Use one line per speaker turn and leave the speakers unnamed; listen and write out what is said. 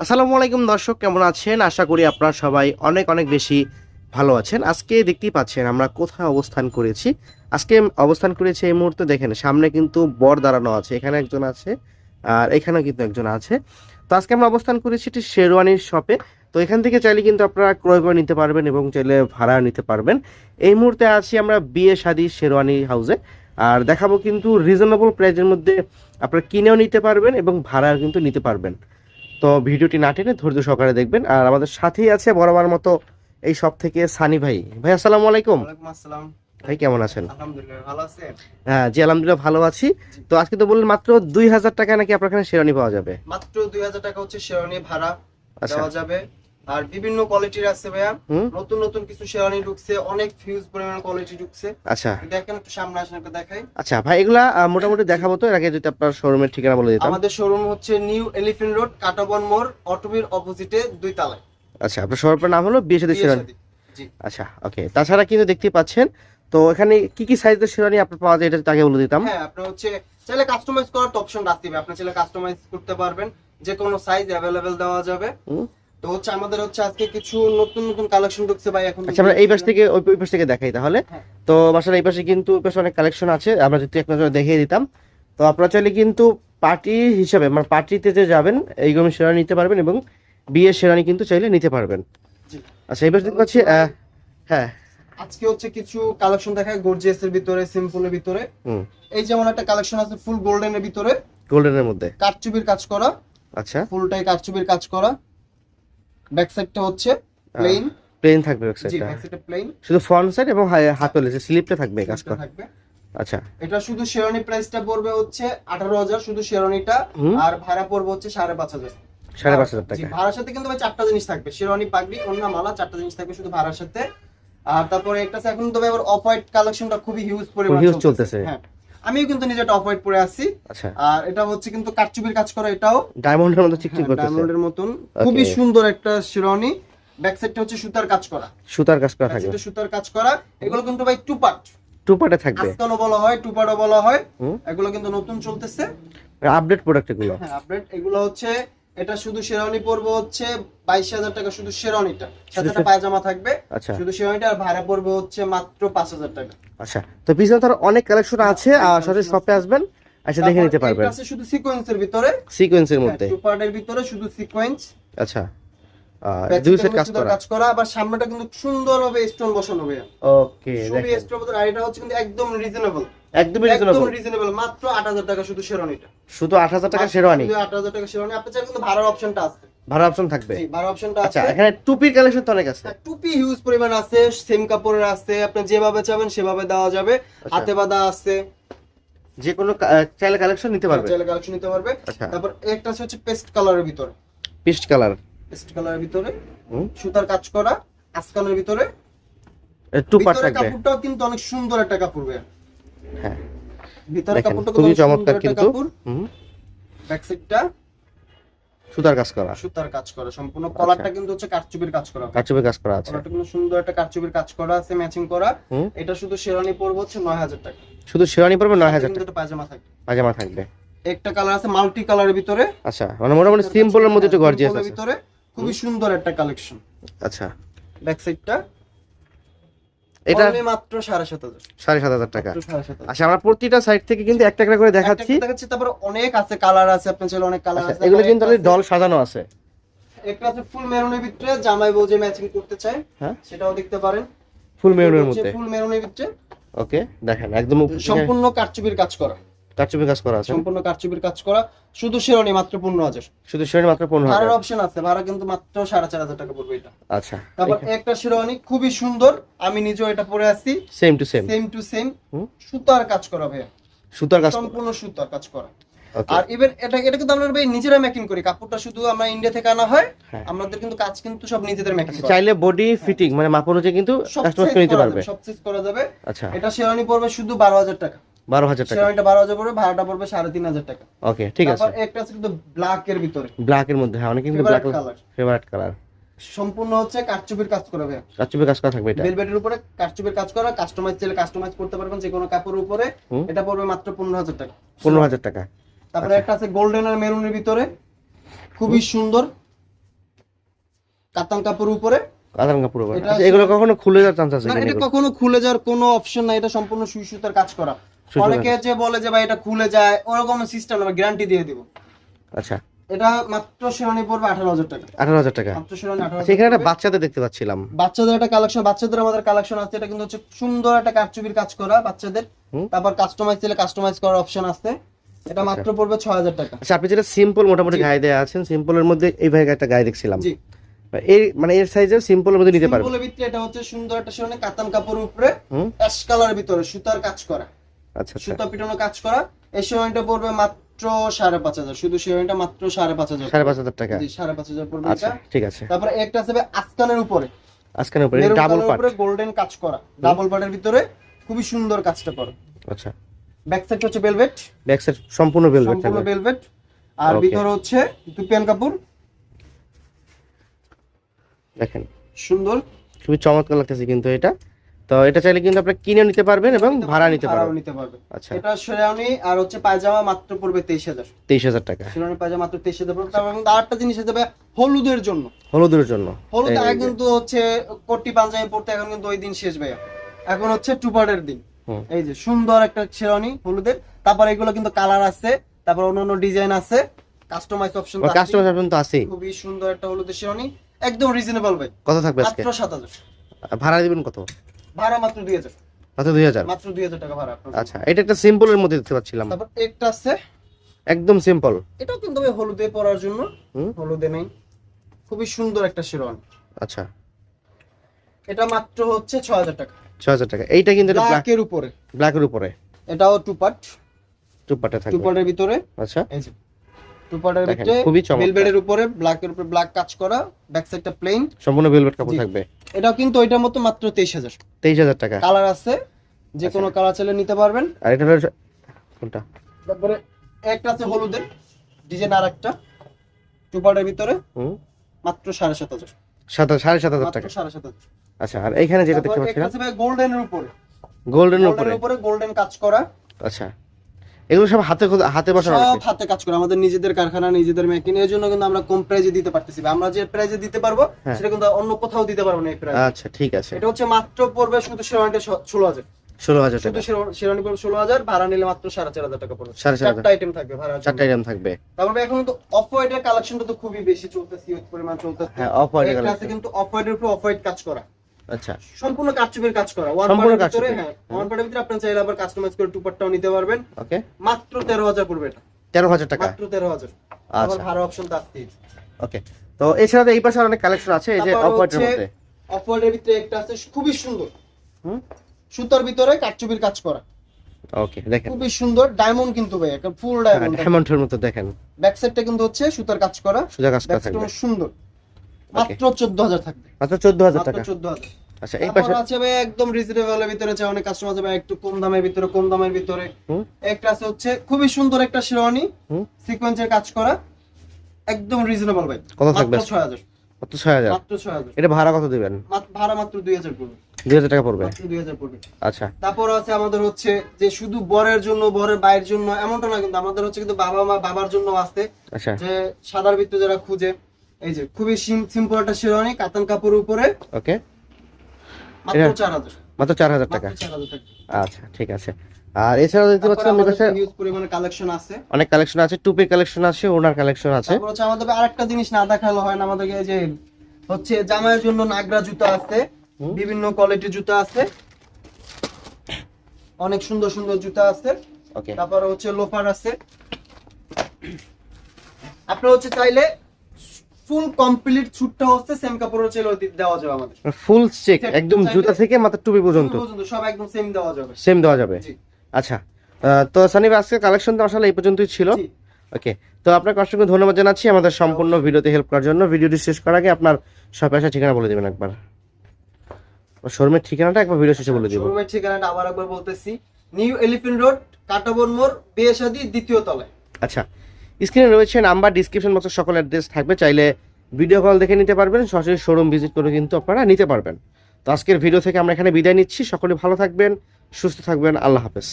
আসসালামু আলাইকুম দর্শক, কেমন আছেন? আশা করি আপনারা সবাই অনেক অনেক বেশি ভালো আছেন। আজকে দেখতেই পাচ্ছেন আমরা কোথায় অবস্থান করেছি। আজকে অবস্থান করেছি এই মুহূর্তে দেখেন, সামনে কিন্তু বর দাঁড়ানো আছে। এখানে একজন আছে, আর এখানেও কিন্তু একজন আছে। তো আজকে আমরা অবস্থান করেছি একটি শেরওয়ানির শপে। তো এখান থেকে চাইলে কিন্তু আপনারা ক্রয় করে নিতে পারবেন এবং চাইলে ভাড়া নিতে পারবেন। এই মুহূর্তে আছি আমরা বিয়ে শাদী শেরওয়ানি হাউসে। আর দেখাবো কিন্তু রিজনেবল প্রাইজের মধ্যে আপনারা কিনেও নিতে পারবেন এবং ভাড়া কিন্তু নিতে পারবেন। তো ভিডিওটি না টেনে ধৈর্য সহকারে দেখবেন। আর আমাদের সাথেই আছে বরাবর মতো এই সব থেকে সানি ভাই। ভাই আসসালামু আলাইকুম।
আসসালাম।
ভাই কেমন আছেন?
আলহামদুলিল্লাহ ভালো আছেন?
হ্যাঁ জি আলহামদুলিল্লাহ ভালো আছি। তো আজকে তো বললেন মাত্র দুই হাজার টাকা নাকি আপনার এখানে শেরানি পাওয়া যাবে?
মাত্র দুই হাজার টাকা হচ্ছে শেরওয়ানি ভাড়া
পাওয়া
দেওয়া যাবে। আর বিভিন্ন কোয়ালিটির আছে ভাইয়া। নতুন নতুন কিছু শেরানি ঢুকছে অনেক ফিউজ পরিমাণ কোয়ালিটি ঢুকছে।
আচ্ছা।
দেখেন একটু সামনে আসেন একটু দেখাই।
আচ্ছা ভাই এগুলা মোটামুটি দেখাবো তো? এর আগে যদি আপনার শোরুমের ঠিকানা বলে দিতাম।
আমাদের শোরুম হচ্ছে নিউ এলিফেন্ট রোড কাটাবন মোড় অটোবির অপোজিটে দুই তালায়।
আচ্ছা আপনার শোরুমের নাম হলো বিয়ে শেরানি
জি।
আচ্ছা ওকে তাছাড়া কিন্তু দেখতে পাচ্ছেন তো এখানে কি কি সাইজের শেরানি আপনার পাওয়া যায় এটা আগে বলে দিতাম।
হ্যাঁ আপনার হচ্ছে চাইলে কাস্টমাইজ করার তো অপশন রাখতে হবে। আপনি চাইলে কাস্টমাইজ করতে পারবেন যে কোনো সাইজ অ্যাভেলেবেল দেওয়া যাবে। তো হচ্ছে আমাদের হচ্ছে আজকে কিছু নতুন নতুন কালেকশন ঢুকছে ভাই এখন
আচ্ছা আমরা এই পাশ থেকে ওই পাশ থেকে দেখাই তাহলে।
হ্যাঁ।
তো বাসার এই পাশে কিন্তু ওই পাশে অনেক কালেকশন আছে আমরা যদি এক নজরে দেখিয়ে দিতাম। তো আপনারা চাইলে কিন্তু পার্টি হিসাবে মানে পার্টিতে যে যাবেন এইগুলো শেরানি নিতে পারবেন এবং বিয়ের শেরানি কিন্তু চাইলে নিতে পারবেন। আচ্ছা এই পাশে দেখতে পাচ্ছি হ্যাঁ।
আজকে হচ্ছে কিছু কালেকশন দেখায় গর্জিয়াস এর ভিতরে সিম্পলের ভিতরে।
হুম।
এই যেমন একটা কালেকশন আছে ফুল গোল্ডেন এর ভিতরে।
গোল্ডেনের মধ্যে।
কারচুপির কাজ করা।
আচ্ছা।
ফুলটাই কারচুপির কাজ করা। ব্যাক সাইডটা হচ্ছে প্লেন
প্লেন থাকবে
জি
ওয়েবসাইটটা
ব্যাক সাইডটা প্লেন
শুধু ফ্রন্ট সাইড এবং হা- হাত হলে স্লিপটা থাকবে কাজ করা
থাকবে।
আচ্ছা।
এটা শুধু শেরনি প্রাইসটা পড়বে হচ্ছে আঠারো হাজার শুধু শেরনিটা আর ভাড়া পড়বে হচ্ছে সাড়ে পাঁচ হাজার।
সাড়ে পাঁচ হাজার টাকা।
ভাড়ার সাথে কিন্তু ভাই চারটা জিনিস থাকবে। পাগড়ি অন্য মালা চারটা জিনিস থাকবে শুধু ভাড়ার সাথে। আর তারপরে একটা এখন তো ভাই অফ হোয়াইট কালেকশনটা খুবই হিউজ পরিমাণ
huge চলতেছে।
হ্যাঁ। আমিও কিন্তু নিজে টপ হোয়াইট পরে আছি।
আচ্ছা।
আর এটা হচ্ছে কিন্তু কারচুপির কাজ করা এটাও।
ডায়মন্ডের মতো চিকচিক করতেছে।
ডায়মন্ডের মতন। খুবই সুন্দর একটা শিরোনি ব্যাক সাইডটা হচ্ছে সুতার কাজ করা।
সুতার কাজ করা
টা সুতার কাজ করা। এগুলো কিন্তু ভাই টু পার্ট
টু পার্টে থাকবে।
আজকালও বলা হয় টু পার্টও বলা হয়। এগুলো কিন্তু নতুন চলতেছে।
আপডেট প্রোডাক্ট এগুলো।
হ্যাঁ আপডেট এগুলো হচ্ছে এটা শুধু শেরওয়ানি পড়বে হচ্ছে বাইশ হাজার টাকা শুধু শেরওয়ানিটা। সাথে একটা পায়জামা থাকবে
আচ্ছা।
শুধু শেরওয়ানিটা আর ভাড়া পড়বে হচ্ছে মাত্র পাঁচ হাজার টাকা।
আচ্ছা তো পিছনে তো আরও অনেক কালেকশন আছে আর সাথে শপে আসবেন আচ্ছা দেখে নিতে পারবেন।
আছে শুধু সিকোয়েন্সের ভিতরে।
সিকোয়েন্সের মধ্যে।
টু পার্টের ভিতরে শুধু সিকোয়েন্স
আচ্ছা। দুই সেট কাজ করা।
কাজ করা আবার সামনেটা কিন্তু সুন্দর হবে স্টোন বসানো হবে
ওকে দেখেন।
স্টোন আর এটা হচ্ছে কিন্তু একদম রিজনেবল
একদমই
একদম
রিজনেবল
রিজনেবল মাত্র আট হাজার টাকা শুধু শেরওয়ানিটা
শুধু আট হাজার টাকা শেরওয়ানি?
আট হাজার টাকা শেরওয়ানি। আপনি চাইলে কিন্তু ভাড়ার অপশনটা আছে।
ভাড়া অপশন থাকবে?
জি, ভাড়া অপশনটা
আচ্ছা
আছে।
এখানে টুপির কালেকশন তো অনেক আছে।
টুপি হিউজ পরিমাণ আছে সেম কাপড়ের আছে। আপনি যেভাবে চাবেন সেভাবে দেওয়া যাবে।
আচ্ছা।
হাতে বাঁধা আছে।
যে কোনো চাইলে কালেকশন নিতে পারবে।
চাইলে কালেকশন নিতে পারবে।
আচ্ছা।
তারপর একটা আছে হচ্ছে পেস্ট কালারের ভিতরে।
পিস্ট কালার
পেস্ট কালারের ভিতরে। সুতার কাজ করা আসকানের ভিতরে।
টু পার্ট থাকবে।
কাপড়টাও কিন্তু অনেক সুন্দর একটা কাপড়।
হ্যাঁ।
ভিতরে কাপড়টা
খুবই
খুবই
চমৎকার
চমৎকার
কিন্তু।
ব্যাক সাইডটা
সুতার কাজ করা।
সুতার কাজ করা সম্পূর্ণ
আচ্ছা।
কলারটা কিন্তু হচ্ছে কারচুপির কাজ করা।
কাচুপে কাজ করা আছে।
কলারটা কিন্তু সুন্দর একটা কারচুপির কাজ করা আছে ম্যাচিং করা। এটা শুধু শেরানি পড়বে হচ্ছে নয় হাজার টাকা।
শুধু শেরওয়ানি পড়বে নয় হাজার
কিন্তু
টাকা।
একটা পায়জামা থাকবে।
পাজামা থাকবে।
একটা কালার আছে মাল্টি কালারের ভিতরে।
আচ্ছা মানে মোটামুটি সিম্পলের মধ্যে একটু গর্জিয়াস আছে।
ভিতরে। খুবই সুন্দর একটা কালেকশন
আচ্ছা।
ব্যাক সাইডটা
এটা
মাত্র সাড়ে সাত হাজার।
সাড়ে সাত হাজার টাকা। আচ্ছা আমরা প্রতিটা সাইড থেকে কিন্তু একটা একটা করে দেখাচ্ছি।
দেখাচ্ছি তারপর অনেক আছে কালার আছে আপনার ছেলে অনেক কালার
আচ্ছা
আছে
এগুলো কিন্তু
একটা
ডল সাজানো আছে।
একটা আছে ফুল মেরুনের ভিতরে জামাই বউ যে ম্যাচিং করতে চায়
হ্যাঁ।
সেটাও দেখতে পারেন।
ফুল মেরুনের মধ্যে।
ফুল মেরুনের ভিতরে।
ওকে দেখেন একদম
সম্পূর্ণ কারচুপির কাজ করা।
কাচুপি কাজ করা আছে।
সম্পূর্ণ কারচুপির কাজ করা শুধু শেরনি মাত্র পনেরো হাজার।
শুধু শেরওয়ানি মাত্র পনেরো
ভাড়ার
হাজার
অপশন আছে ভাড়া কিন্তু মাত্র সাড়ে চার হাজার টাকা পড়বে এটা।
আচ্ছা।
তারপর একটা শেরওয়ানি খুবই সুন্দর আমি নিজেও এটা পরে আছি
same to same
same to same সুতার কাজ করা ভাইয়া।
সুতার কাজ
সম্পূর্ণ সুতার কাজ করা। আর এবার এটা এটা কিন্তু আমরা ভাই নিজেরা মেকিং করি। কাপড়টা শুধু আমরা ইন্ডিয়া থেকে আনা হয়
হ্যাঁ।
আমাদের কিন্তু কাজ কিন্তু সব নিজেদের মেকিং করা।
চাইলে বডি ফিটিং মানে মাপ অনুযায়ী কিন্তু
সব
কাস্টমাইজ করে নিতে
করা
পারবে।
যাবে, সব করা যাবে।
আচ্ছা।
এটা শেরওয়ানি পড়বে শুধু বারো হাজার টাকা।
বারো হাজার টাকা।
শেরওয়ানিটা বারো হাজার পড়বে ভাড়াটা পড়বে সাড়ে তিন হাজার টাকা।
ওকে ঠিক আছে।
একটা আছে কিন্তু ব্ল্যাক এর ভিতরে।
ব্ল্যাক এর মধ্যে হ্যাঁ অনেক কিন্তু ব্ল্যাক
ফেভারিট কালার সম্পূর্ণ হচ্ছে কারচুপির কাজ করা ভাইয়া।
কাচুপি কাজ করা থাকবে এটা?
ভেলভেটের উপরে কারচুপির কাজ করা কাস্টমাইজ চাইলে কাস্টমাইজ করতে পারবেন যে কোনো কাপড়ের উপরে। এটা পড়বে মাত্র পনেরো হাজার টাকা।
পনেরো হাজার টাকা।
তারপরে একটা আছে গোল্ডেন আর মেরুনের ভিতরে। খুবই সুন্দর। কাতান কাপড় উপরে।
কাপড় উপরে। আচ্ছা, এগুলো কখনো খুলে যাওয়ার চান্স আছে
না এটা
এগুলো?
কখনো খুলে যাওয়ার কোনো অপশন নাই এটা সম্পূর্ণ সুই সুতার কাজ করা। অনেকে যে বলে যে ভাই এটা খুলে যায় ওরকম সিস্টেম আমরা গ্যারান্টি দিয়ে দিব।
আচ্ছা।
এটা মাত্র শেরানি পড়বে আঠারো হাজার টাকা।
আঠারো হাজার টাকা।
মাত্র শেরানি আঠারো
আচ্ছা, এখানে একটা বাচ্চাদের দেখতে পাচ্ছিলাম।
বাচ্চাদের একটা কালেকশন বাচ্চাদের আমাদের কালেকশন আছে এটা কিন্তু হচ্ছে সুন্দর একটা কারচুপির কাজ করা বাচ্চাদের। তারপর কাস্টমাইজ দিলে কাস্টমাইজ করার অপশন আছে। এটা মাত্র পড়বে ছয় হাজার টাকা।
আচ্ছা আপনি যেটা সিম্পল মোটামুটি গায়ে দেওয়া আছেন সিম্পলের মধ্যে এই ভাই একটা গায়ে দেখছিলাম।
জি।
এই মানে এর সাইজের সিম্পলের মধ্যে নিতে পারবেন
সিম্পলের ভিতরে এটা হচ্ছে সুন্দর একটা শেরানি কাতান কাপড়ের উপরে অ্যাশ কালারের ভিতরে সুতার কাজ করা।
আচ্ছা আচ্ছা।
সুতা পিটানো কাজ করা। এই শেরানিটা পড়বে মাত্র সাড়ে পাঁচ হাজার। শুধু শেরানিটা মাত্র সাড়ে পাঁচ হাজার
সাড়ে পাঁচ হাজার টাকা।
জি সাড়ে পাঁচ হাজার পড়বে
আচ্ছা ঠিক আছে।
তারপরে একটা আছে ভাই উপরে।
আজকের উপরে ডাবল পার্ট
উপরে গোল্ডেন কাজ করা। ডাবল পার্টের ভিতরে খুবই সুন্দর কাজটা করে।
আচ্ছা।
ব্যাক সাইড হচ্ছে ভেলভেট
ব্যাক সাইড সম্পূর্ণ ভেলভেট
সম্পূর্ণ ভেলভেট আর ভিতরে হচ্ছে দুপিয়ান কাপড়
দেখেন।
সুন্দর।
খুবই চমৎকার লাগতেছে কিন্তু এটা। তো এটা চাইলে কিন্তু আপনি কিনে নিতে পারবেন এবং ভাড়া নিতে পারবেন।
নিতে পারবেন।
আচ্ছা।
এটা শেরানি আর হচ্ছে পায়জামা মাত্র পড়বে তেইশ হাজার।
তেইশ হাজার টাকা।
শেরানি পায়জামা মাত্র তেইশ হাজার পড়বে। তারপর কিন্তু আরেকটা জিনিস ভাই হলুদের জন্য।
হলুদের জন্য।
হলুদ আগে কিন্তু হচ্ছে কোটি পাঞ্জাবি পড়তে এখন কিন্তু ওই দিন শেষ ভাইয়া এখন হচ্ছে টুপারের দিন। এই যে সুন্দর একটা শেরানি হলুদের। তারপর এগুলো কিন্তু কালার আছে তারপর অন্যান্য ডিজাইন আছে। কাস্টমাইজ অপশন
কাস্টমার আপনার তো আছেই।
খুবই সুন্দর একটা হলুদের শেরানি একদম রিজনেবল ভাই।
কত থাকবে আজকে?
মাত্র সাত হাজার।
ভাড়া দিবেন কত?
ভাড়া মাত্র দুই হাজার।
মাত্র দুই হাজার?
মাত্র দুই হাজার টাকা ভাড়া।
আচ্ছা এটা একটা সিম্পলের মধ্যে দেখতে পাচ্ছিলাম।
তারপর একটা আছে।
একদম সিম্পল।
এটাও কিন্তু হলুদে পরার জন্য। হলুদে নেই। খুবই সুন্দর একটা শেরওয়ানি।
আচ্ছা।
এটা মাত্র হচ্ছে ছ হাজার টাকা।
ছ হাজার টাকা। এইটা কিন্তু
ব্ল্যাকের উপরে।
ব্ল্যাকের উপরে।
এটাও টু পার্ট
টুপাটা থাকবে।
টু পার্টের ভিতরে।
আচ্ছা।
এই যে।
দেখেন,
ভিতরে
খুবই।
ভেলভেটের উপরে ব্ল্যাকের উপরে ব্ল্যাক কাজ করা ব্যাক সাইডটা প্লেন
সম্পূর্ণ ভেলভেট কাপড় থাকবে।
এটাও কিন্তু ওইটার মতো মাত্র তেইশ হাজার।
তেইশ হাজার টাকা।
কালার আছে যে
আচ্ছা।
কোনো কালার চাইলে নিতে পারবেন।
আর এটা হলো কোনটা?
তারপরে একটা আছে হলুদের ডিজাইন আর একটা টু ভিতরে মাত্র সাড়ে সাত হাজার।
সাত সাড়ে সাত হাজার
মাত্র
টাকা।
সাড়ে সাত হাজার।
আচ্ছা আর এইখানে যেটা দেখতে
একটা
পাচ্ছিলাম?
আছে ভাই গোল্ডেনের উপরে।
গোল্ডেনের উপরে?
উপরে গোল্ডেন কাজ করা।
আচ্ছা। এগুলো সব হাতে হাতে বসানো
সব হাতে কাজ করে আমাদের নিজেদের কারখানা নিজেদের মেকিং এর জন্য কিন্তু আমরা কম প্রাইজে দিতে পারতেছি আমরা যে প্রাইজে দিতে পারব
হ্যাঁ।
সেটা কিন্তু অন্য কোথাও দিতে পারব না এই প্রাইস
আচ্ছা ঠিক আছে।
এটা হচ্ছে মাত্র পড়বে শুধু শেরওয়ানিটা ষোলো হাজার।
ষোলো হাজার
শুধু
টাকা।
শেরওয়ানি পড়বে ষোলো হাজার ভাড়া নিলে মাত্র সাড়ে চার হাজার টাকা পড়বে।
সাড়ে চার
চারটা আইটেম থাকবে ভাড়া
চারটা আইটেম থাকবে।
তারপরে এখন কিন্তু অফ হোয়াইটের কালেকশনটা তো খুবই বেশি চলতেছে পরিমাণ চলতেছে।
হ্যাঁ অফ হোয়াইট
একটা আছে কিন্তু অফ হোয়াইটের উপর অফ হোয়াইট কাজ করা।
আচ্ছা।
সম্পূর্ণ কারচুপির কাজ করা। ওয়ান পার্টের ভিতরে। হ্যাঁ। ওয়ান পার্টের ভিতরে আপনি চাইলে আবার কাস্টমাইজ করে টু পার্টটাও নিতে পারবেন।
ওকে
মাত্র তেরো হাজার পড়বে এটা।
তেরো হাজার টাকা?
মাত্র তেরো হাজার। আবার
আচ্ছা
ভাড়া অপশন তো
ওকে তো এছাড়া এই পাশে অনেক কালেকশন আছে এই যে অফ হোয়াইটের
হচ্ছে-
মধ্যে।
অফওয়ার্ডের ভিতরে একটা আছে খুবই সুন্দর।
হুম?
সুতার ভিতরে কাটচুপির কাজ করা।
ওকে দেখেন।
খুবই সুন্দর। ডায়মন্ড কিন্তু ভাই একটা ফুল ডায়মন্ড
ডায়মন্ডের মতো দেখেন।
ব্যাক সাইডটা কিন্তু হচ্ছে সুতার কাজ করা।
সোজা কাজ করা
সুন্দর। মাত্র থাকবে।
টাকা। আচ্ছা এই পাশে
তারপর আছে ভাই একদম রিজনেবল ভিতরে আছে অনেক কাস্টমার আছে ভাই একটু কম দামের ভিতরে কম দামের ভিতরে। একটা আছে হচ্ছে খুবই সুন্দর একটা শেরওয়ানি সিকোয়েন্সের কাজ করা। একদম রিজনেবল ভাই।
কত থাকবে?
মাত্র ছয় হাজার
কত ছয় হাজার
মাত্র ছয় হাজার
এটা ভাড়া কত দিবেন?
মাত্র- ভাড়া মাত্র দুই হাজার পড়বে।
টাকা
মাত্র
আচ্ছা।
তারপর আছে আমাদের হচ্ছে যে শুধু বরের জন্য বরের বাইরের জন্য এমনটা না কিন্তু আমাদের হচ্ছে কিন্তু বাবা মা বাবার জন্য আসতে
আচ্ছা।
যে সাদার ভিতরে যারা খুঁজে এই যে খুবই সিম্পল একটা শেরওয়ানি কাতান কাপড়ের উপরে।
ওকে।
মাত্র
এটা-
চার হাজার।
মাত্র চার হাজার টাকা। আচ্ছা ঠিক আছে। আর এছাড়াও দেখতে পাচ্ছেন
আমাদের
পাশে
হিউজ পরিমাণে কালেকশন আছে।
অনেক কালেকশন আছে টুপির কালেকশন আছে ওনার কালেকশন আছে।
তারপর হচ্ছে আমাদের আরেকটা জিনিস না দেখাল হয় না আমাদেরকে এই যে হচ্ছে জামাইয়ের জন্য নাগরা জুতা আছে বিভিন্ন কোয়ালিটির জুতা আছে। অনেক সুন্দর সুন্দর জুতা আছে।
ওকে।
তারপর হচ্ছে লোফার আছে। আপনার হচ্ছে চাইলে ফুল কমপ্লিট ছুটটা হচ্ছে সেম কাপড়ের চাইলে দেওয়া যাবে আমাদের।
ফুল চেক একদম জুতা থেকে মাত্র টুপি পর্যন্ত।
সব একদম সেম দেওয়া যাবে।
সেম দেওয়া যাবে? আচ্ছা তো সানিব আজকে কালেকশন তো আসলে এই পর্যন্তই ছিল। ওকে তো আপনাকে অসংখ্য ধন্যবাদ জানাচ্ছি। আমাদের সম্পূর্ণ ভিডিওতে হেল্প করার জন্য। ভিডিওটি শেষ করার আগে আপনার সব আসার ঠিকানা বলে দেবেন একবার। শোরুমের ঠিকানাটা একবার ভিডিও শেষে বলে দিব।
শোরুমের ঠিকানাটা আবার একবার বলতেছি। নিউ এলিফেন্ট রোড কাটাবন মোড় বিয়েসাদি দ্বিতীয় তলায়।
আচ্ছা স্ক্রিনে রয়েছে নাম্বার ডিসক্রিপশন বক্সে সকল অ্যাড্রেস থাকবে। চাইলে ভিডিও কল দেখে নিতে পারবেন, সরাসরি শোরুম ভিজিট করে কিন্তু আপনারা নিতে পারবেন। তো আজকের ভিডিও থেকে আমরা এখানে বিদায় নিচ্ছি। সকলে ভালো থাকবেন, সুস্থ থাকবেন। আল্লাহ হাফেজ।